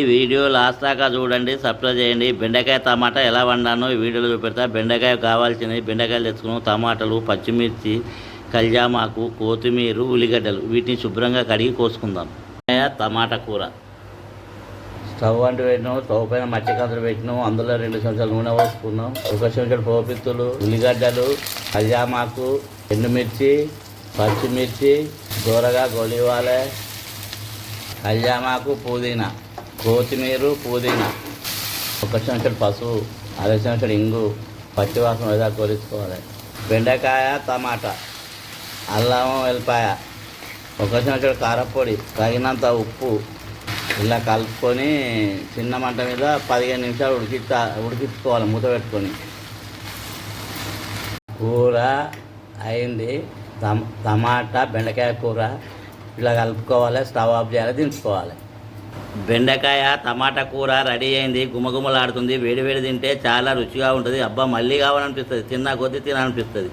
ఈ video last దాకా చూడండి సబ్స్క్రైబ్ చేయండి. బెండకాయ టమాటా ఎలా వండానో ఈ వీడియోలో చూపెడతా. బెండకాయ కావాల్సినవి బెండకాయలు తెచ్చుకున్నాం. టమాటాలు పచ్చిమిర్చి కల్జామాకు కొత్తిమీర ఉల్లిగడ్డలు. వీటిని శుభ్రంగా కడిగి కోసుకుందాం. టమాటా కూర. స్టవ్ అంటూ పెట్టినాం స్టవ్ పైన మట్టికంతలు పెట్టినాం. అందులో రెండు చెంచాలు నూనె పోసుకున్నాం. ఒక చెంచాడు పోపిత్తులు ఉల్లిగడ్డలు కల్జామాకు ఎండుమిర్చి పచ్చిమిర్చి దూరగా గొలివాలే కల్జామాకు పుదీనా. కొత్తిమీర పుదీనా. ఒక చెంచడు పసుపు అర చెంచడు ఇంగు పచ్చివాసన ఏదో కొలుచుకోవాలి. బెండకాయ టమాటా అల్లం వెల్లిపాయ ఒక చెంచడు కారపొడి తగినంత ఉప్పు ఇలా కలుపుకొని చిన్న మంట మీద పదిహేను నిమిషాలు ఉడికిస్తా ఉడికించుకోవాలి మూత పెట్టుకొని. కూర అయింది. టమాటా బెండకాయ కూర ఇలా కలుపుకోవాలి స్టవ్ ఆఫ్ చేయాలి దించుకోవాలి. బెండకాయ టమాటా కూర రెడీ అయింది గుమగుమలాడుతుంది వేడి వేడి తింటే చాలా రుచిగా ఉంటుంది. అబ్బా మళ్ళీ కావాలనిపిస్తుంది. తిన్నా కొద్దీ తినాలనిపిస్తుంది.